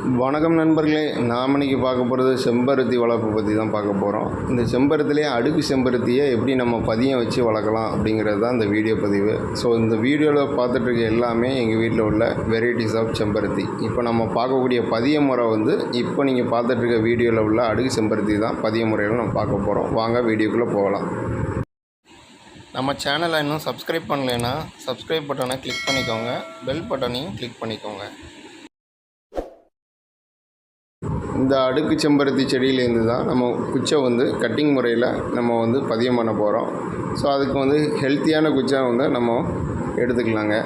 வணக்கம் நண்பர்களே நாம் இன்னைக்கு பார்க்க போகிறது செம்பருத்தி வளர்ப்பு பற்றி தான் பார்க்க போகிறோம் இந்த செம்பருத்திலே அடுக்கு செம்பருத்தியை எப்படி நம்ம பதியம் வச்சு வளர்க்கலாம் அப்படிங்கிறது தான் இந்த வீடியோ பதிவு. ஸோ இந்த வீடியோவில் பார்த்துட்ருக்க எல்லாமே எங்கள் வீட்டில் உள்ள வெரைட்டிஸ் ஆஃப் செம்பருத்தி. இப்போ நம்ம பார்க்கக்கூடிய பதிய முறை வந்து இப்போ நீங்கள் பார்த்துட்ருக்க வீடியோவில் உள்ள அடுக்கு செம்பருத்தி தான் பதிய முறையில் நம்ம பார்க்க போகிறோம் வாங்க வீடியோக்குள்ளே போகலாம். நம்ம சேனலை இன்னும் சப்ஸ்கிரைப் பண்ணலைன்னா சப்ஸ்கிரைப் பட்டனை கிளிக் பண்ணிக்கோங்க. பெல் பட்டனையும் கிளிக் பண்ணிக்கோங்க. இந்த அடுக்கு செம்பருத்தி செடியிலேருந்து தான் நம்ம குச்சை வந்து கட்டிங் முறையில் நம்ம வந்து பதியம் பண்ண போகிறோம் ஸோ அதுக்கு வந்து ஹெல்த்தியான குச்சை வந்து நம்ம எடுத்துக்கலாங்க.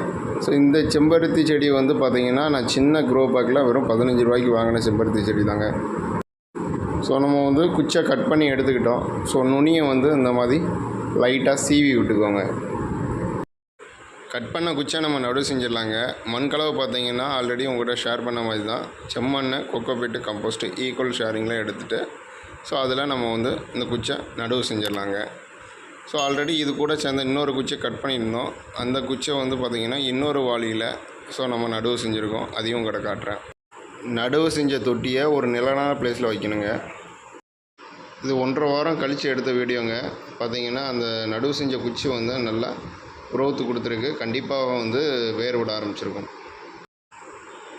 ஸோ இந்த செம்பருத்தி செடி வந்து பார்த்திங்கன்னா நான் சின்ன க்ரோ பேக்கில் வெறும் பதினஞ்சு ரூபாய்க்கு வாங்கின செம்பருத்தி செடி தாங்க ஸோ நம்ம வந்து குச்சை கட் பண்ணி எடுத்துக்கிட்டோம். ஸோ நுனியை வந்து இந்த மாதிரி லைட்டாக சீவி விட்டுக்கோங்க. கட் பண்ண குச்சை நம்ம நடுவு செஞ்சிடலாங்க. மண்கலவை பார்த்தீங்கன்னா ஆல்ரெடி உங்கள்கிட்ட ஷேர் பண்ண மாதிரி தான். செம்மண்ணை கொக்கோபீட்டு கம்போஸ்ட்டு ஈக்குவல் ஷேரிங்கில் எடுத்துகிட்டு ஸோ அதில் நம்ம வந்து இந்த குச்சை நடுவு செஞ்சிடலாங்க. ஸோ ஆல்ரெடி இது கூட சேர்ந்த இன்னொரு குச்சை கட் பண்ணியிருந்தோம். அந்த குச்சை வந்து பார்த்திங்கன்னா இன்னொரு வாளியில் ஸோ நம்ம நடுவு செஞ்சுருக்கோம். அதையும் உங்கள்கிட்ட காட்டுறேன். நடுவு செஞ்ச தொட்டியை ஒரு நிலனான பிளேஸில் வைக்கணுங்க. இது ஒன்றரை வாரம் கழித்து எடுத்த வீடியோங்க. பார்த்தீங்கன்னா அந்த நடுவு செஞ்ச குச்சி வந்து நல்லா குரோத்து கொடுத்துருக்கு. கண்டிப்பாக வந்து வேர் விட ஆரம்பிச்சிருக்கும்.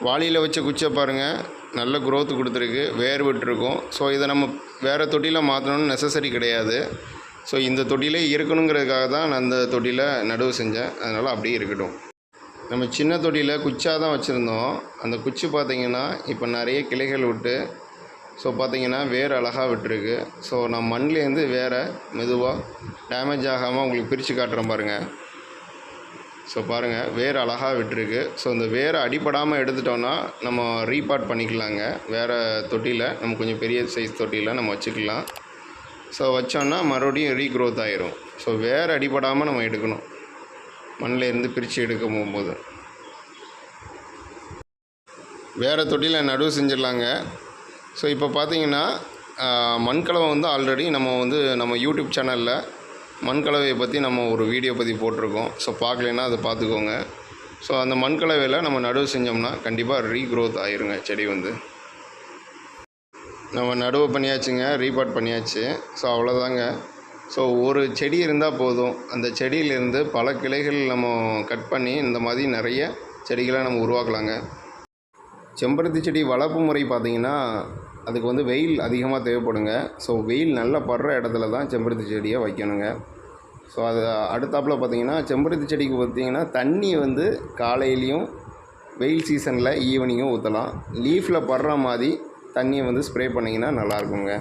வாளியில் வச்ச குச்சை பாருங்கள் நல்ல குரோத்து கொடுத்துருக்கு. வேர் விட்டுருக்கும். ஸோ இதை நம்ம வேறு தொட்டியில் மாற்றணும்னு நெசசரி கிடையாது. ஸோ இந்த தொட்டியிலே இருக்கணுங்கிறதுக்காக தான் நான் அந்த தொட்டியில் நடுவு செஞ்சேன். அதனால் அப்படியே இருக்கட்டும். நம்ம சின்ன தொட்டியில் குச்சாக தான் வச்சுருந்தோம். அந்த குச்சி பார்த்திங்கன்னா இப்போ நிறைய கிளைகள் விட்டு ஸோ பார்த்தீங்கன்னா வேர் அழகாக விட்டுருக்கு. ஸோ நான் மண்லேருந்து வேற மெதுவாக டேமேஜ் ஆகாமல் உங்களுக்கு பிரித்து காட்டுறேன் பாருங்கள் ஸோ பாருங்கள் வேர் அழகாக விட்டுருக்கு. ஸோ இந்த வேரை அடிப்படாமல் எடுத்துட்டோன்னா நம்ம ரீபார்ட் பண்ணிக்கலாங்க. வேறு தொட்டியில் நம்ம கொஞ்சம் பெரிய சைஸ் தொட்டியில் நம்ம வச்சுக்கலாம். ஸோ வச்சோன்னா மறுபடியும் ரீக்ரோத் ஆகிரும் ஸோ வேர் அடிப்படாமல் நம்ம எடுக்கணும். மண்ணில் இருந்து பிரித்து எடுக்க போகும்போது. வேறு தொட்டியில் நடுவு செஞ்சிடலாங்க. ஸோ இப்போ பார்த்தீங்கன்னா மண்கலவை வந்து ஆல்ரெடி நம்ம வந்து நம்ம யூடியூப் சேனலில் மண்கலவையை பற்றி நம்ம ஒரு வீடியோ பற்றி போட்டிருக்கோம். ஸோ பார்க்கலன்னா அதை பார்த்துக்கோங்க. ஸோ அந்த மண்கலவையில் நம்ம நடுவு செஞ்சோம்னா கண்டிப்பாக ரீக்ரோத் ஆயிருங்க செடி வந்து. நம்ம நடுவு பண்ணியாச்சுங்க ரீபாட் பண்ணியாச்சு. ஸோ அவ்வளோதாங்க ஸோ ஒரு செடி இருந்தால் போதும். அந்த செடியிலேருந்து பல கிளைகள் நம்ம கட் பண்ணி இந்த மாதிரி நிறைய செடிகளை நம்ம உருவாக்கலாங்க. செம்பருத்தி செடி வளர்ப்பு முறை பார்த்திங்கன்னா அதுக்கு வந்து வெயில் அதிகமாக தேவைப்படுங்க. ஸோ வெயில் நல்லா படுற இடத்துல தான் செம்பருத்தி செடியை வைக்கணுங்க. ஸோ அது அடுத்தாப்பில் பார்த்தீங்கன்னா செம்பருத்தி செடிக்கு பார்த்தீங்கன்னா தண்ணி வந்து காலையிலையும் வெயில் சீசனில் ஈவினிங்கும் ஊற்றலாம் லீஃபில் படுற மாதிரி தண்ணியை வந்து ஸ்ப்ரே பண்ணிங்கன்னா நல்லாயிருக்குங்க.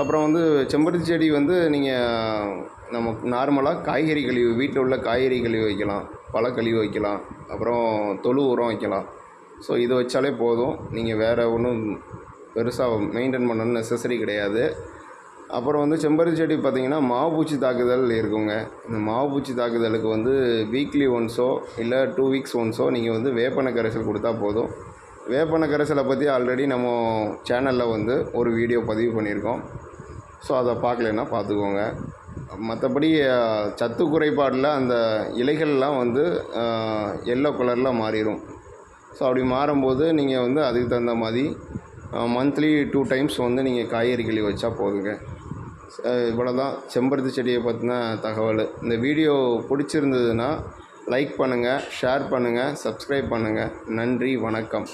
அப்புறம் வந்து செம்பருத்தி செடி வந்து நீங்கள் நம்ம நார்மலாக காய்கறி கழிவு வீட்டில் உள்ள காய்கறி கழிவு வைக்கலாம் பழக்கழிவு வைக்கலாம் அப்புறம் தொழு உரம் வைக்கலாம். ஸோ இது வச்சாலே போதும். நீங்கள் வேறு ஒன்றும் பெருசாக மெயின்டைன் பண்ணணும்னு நெசசரி கிடையாது. அப்புறம் வந்து செம்பருத்தி செடி பார்த்திங்கன்னா மாவுப்பூச்சி தாக்குதல் இருக்குங்க. இந்த மாவுப்பூச்சி தாக்குதலுக்கு வந்து வீக்லி ஒன்ஸோ இல்லை டூ வீக்ஸ் ஒன்ஸோ நீங்கள் வந்து வேப்பெண்ணெய் கரைசல் கொடுத்தா போதும். வேப்பெண்ணெய் கரைசலை பற்றி ஆல்ரெடி நம்ம சேனலில் வந்து ஒரு வீடியோ பதிவு பண்ணியிருக்கோம். ஸோ அதை பார்க்கலன்னா பார்த்துக்கோங்க. மற்றபடி சத்து குறைபாடில் அந்த இலைகள்லாம் வந்து எல்லோ கலரில் மாறிடும் ஸோ அப்படி மாறும்போது நீங்கள் வந்து அதுக்கு தகுந்த மாதிரி மந்த்லி டூ டைம்ஸ் வந்து நீங்கள் காய்கறிகளை வச்சா போதுங்க. இவ்வளோ தான் செம்பருத்தி செடியை பற்றின தகவல். இந்த வீடியோ பிடிச்சிருந்ததுன்னா லைக் பண்ணுங்கள் ஷேர் பண்ணுங்கள் சப்ஸ்கிரைப் பண்ணுங்கள் நன்றி வணக்கம்.